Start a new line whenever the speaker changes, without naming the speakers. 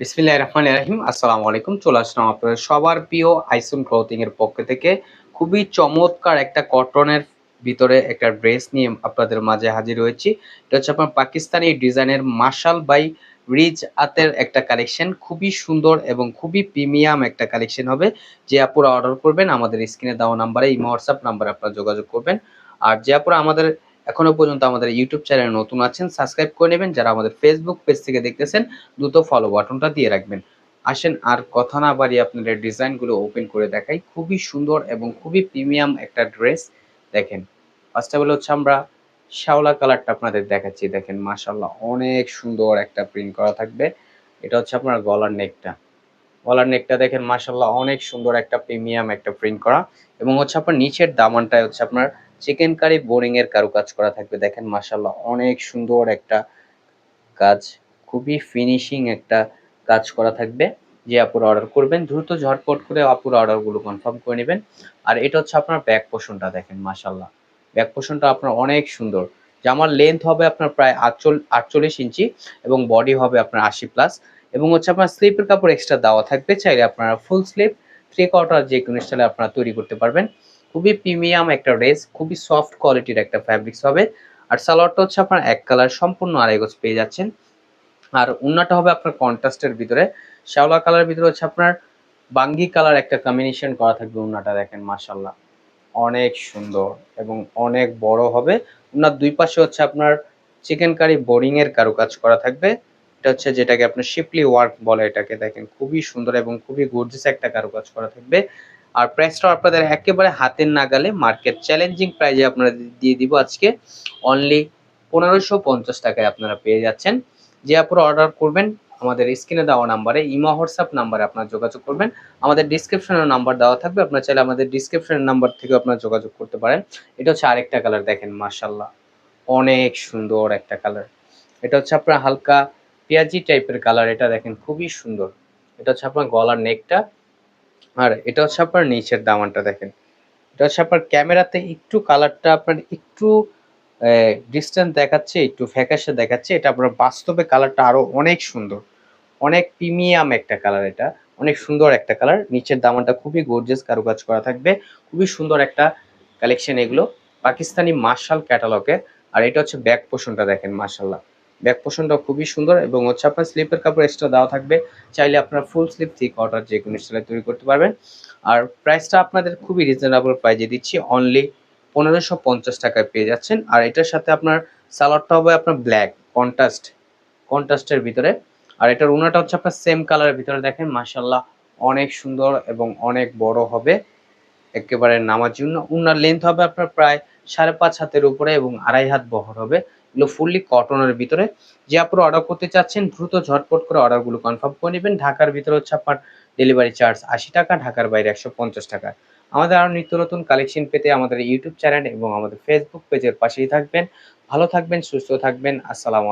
বিসমিল্লাহ রহমান রাহিম। আসসালামু আলাইকুম। চলে আসলাম আপনাদের সবার প্রিয় আইসুন ক্লথিং এর পক্ষ থেকে। খুবই চমৎকার একটা কটনের ভিতরে একটা ড্রেস নিয়ে আপনাদের মাঝে হাজির হয়েছি। এটা হচ্ছে আপনার পাকিস্তানি ডিজাইনের মার্শাল বাই রিচ আতের একটা কালেকশন। খুবই সুন্দর এবং খুবই প্রিমিয়াম একটা কালেকশন হবে। যে আপুরা অর্ডার করবেন, আমাদের স্ক্রিনে দেওয়া নাম্বারে এই হোয়াটসঅ্যাপ নাম্বারে আপনারা যোগাযোগ করবেন। আর যে আপুরা আমাদের এখনও পর্যন্ত আমাদের ইউটিউব চ্যানেলে নতুন আছেন সাবস্ক্রাইব করে নেবেন। যারা আমাদের ফেসবুক পেজ থেকে দেখতেছেন, দ্রুত ফলো বাটনটা দিয়ে রাখবেন। আসেন, আর কথা না বাড়িয়ে আপনাদের ডিজাইনগুলো ওপেন করে দেখাই। খুবই সুন্দর এবং খুবই প্রিমিয়াম একটা ড্রেস দেখেন ফার্স্ট অফ অল হচ্ছে আমরা শ্যাওলা কালারটা আপনাদের দেখাচ্ছি। দেখেন মাশাল্লাহ অনেক সুন্দর একটা প্রিন্ট করা থাকবে। এটা হচ্ছে আপনার গলার নেকটা গলার নেকটা দেখেন মাশাল্লাহ অনেক সুন্দর একটা প্রিমিয়াম একটা প্রিন্ট করা। এবং হচ্ছে আপনার নিচের দামানটায় হচ্ছে আপনার চিকেন কারি বোরিং এর কারুকাজ করা থাকবে। দেখেন মাশাল্লাহ অনেক সুন্দর একটা কাজ, খুবই ফিনিশিং একটা কাজ করা থাকবে যে আপুরা অর্ডার করবেন। দ্রুত ঝটপট করে আপুরা অর্ডারগুলো কনফার্ম করে নেবেন। আর এটা হচ্ছে আপনার ব্যাক পোষণটা দেখেন মাশাল্লাহ ব্যাক পোষণটা আপনার অনেক সুন্দর। জামার লেন্থ হবে আপনার প্রায় আটচল, আটচল্লিশ ইঞ্চি এবং বডি হবে আপনার আশি প্লাস এবং হচ্ছে আপনার স্লিপের কাপড় এক্সট্রা দেওয়া থাকবে। চাইলে আপনারা ফুল স্লিপ থ্রি কোয়ার্টার যে কোনো স্টাইলে আপনারা তৈরি করতে পারবেন। খুবই প্রিমিয়াম একটা ড্রেস খুবই সফট কোয়ালিটির একটা ফ্যাব্রিক্স হবে। আর সালোয়ারটা হচ্ছে আপনার এক কালার সম্পূর্ণ আড়াই গজ পেয়ে যাচ্ছেন। আর উন্নাটা হবে আপনার কন্ট্রাস্টের ভিতরে। শ্যাওলা কালারের ভিতরে হচ্ছে আপনার বাঙ্গি কালার একটা কম্বিনেশন করা থাকবে উন্নাটা, দেখেন মাশাল্লাহ অনেক সুন্দর এবং অনেক বড় হবে। উন্নার দুই পাশে হচ্ছে আপনার চিকেন কারি বোরিং এর কারুকাজ করা থাকবে। এটা হচ্ছে যেটাকে আপনার শিপলি ওয়ার্ক বলে এটাকে, দেখেন খুবই সুন্দর এবং খুবই গর্জিয়াস একটা কারুকাজ করা থাকবে। আর প্রাইসটা আপনাদের একেবারে হাতের নাগালে মার্কেট চ্যালেঞ্জিং প্রাইজে আপনারা দিয়ে দিব আজকে। অনলি পনেরোশো পঞ্চাশ টাকায় আপনারা পেয়ে যাচ্ছেন। যে আপনারা অর্ডার করবেন, আমাদের স্ক্রিনে দেওয়া নাম্বারে, ইমা, হোয়াটসঅ্যাপ নাম্বারে আপনারা যোগাযোগ করবেন। আমাদের ডিসক্রিপশনের নাম্বার দেওয়া থাকবে। আপনারা চাইলে আমাদের ডিসক্রিপশনের নাম্বার থেকে আপনারা যোগাযোগ করতে পারেন। এটা হচ্ছে আরেকটা কালার দেখেন মার্শাল্লাহ অনেক সুন্দর একটা কালার এটা হচ্ছে আপনার হালকা পেঁয়াজি টাইপের কালার এটা দেখেন, খুবই সুন্দর। এটা হচ্ছে আপনার গলার নেকটা আর এটা হচ্ছে আপনার নিচের দামানটা দেখেন। এটা হচ্ছে আপনার ক্যামেরাতে একটু কালারটা আপনার একটু ডিস্টেন্স দেখাচ্ছে, একটু ফ্যাকাশে দেখাচ্ছে। এটা আপনার বাস্তবে কালারটা আরও অনেক সুন্দর। অনেক প্রিমিয়াম একটা কালার এটা। অনেক সুন্দর একটা কালার। নিচের দামানটা খুবই গর্জিয়াস কারুকাজ করা থাকবে। খুবই সুন্দর একটা কালেকশন এগুলো। পাকিস্তানি মার্শাল ক্যাটালগে আর এটা হচ্ছে ব্যাক পোষণটা দেখেন মার্শাল্লাহ ব্যাক পোষণটা খুবই সুন্দর এবং হচ্ছে আপনার স্লিপের কাপড় এক্সট্রা দেওয়া থাকবে। চাইলে আপনার ফুল স্লিপ থ্রি অর্ডার যে কোনো স্টাইলে তৈরি করতে পারবেন। আর প্রাইসটা আপনাদের খুবই রিজনেবল প্রাইজে দিচ্ছি। অনলি পনেরোশো পঞ্চাশ টাকায় পেয়ে যাচ্ছেন। আর এটার সাথে আপনার সালোয়ারটা হবে আপনার ব্ল্যাক কন্ট্রাস্ট কন্ট্রাস্টের ভিতরে। আর এটার উনাটা হচ্ছে আপনার সেম কালারের ভিতরে দেখেন। মাসাল্লাহ অনেক সুন্দর এবং অনেক বড় হবে। একেবারে নামার জন্য উনার লেন্থ হবে আপনার প্রায় সাড়ে পাঁচ হাতের উপরে এবং আড়াই হাত বহর হবে। এগুলো ফুললি কটনের ভিতরে। যে আপনারা অর্ডার করতে চাচ্ছেন, দ্রুত ঝটপট করে অর্ডারগুলো কনফার্ম করে নেবেন। ঢাকার ভিতরে হচ্ছে আপনার ডেলিভারি চার্জ আশি টাকা, ঢাকার বাইরে একশো পঞ্চাশ টাকা। আমাদের আরও নিত্য নতুন কালেকশন পেতে আমাদের ইউটিউব চ্যানেল এবং আমাদের ফেসবুক পেজের পাশেই থাকবেন। ভালো থাকবেন, সুস্থ থাকবেন। আসসালাম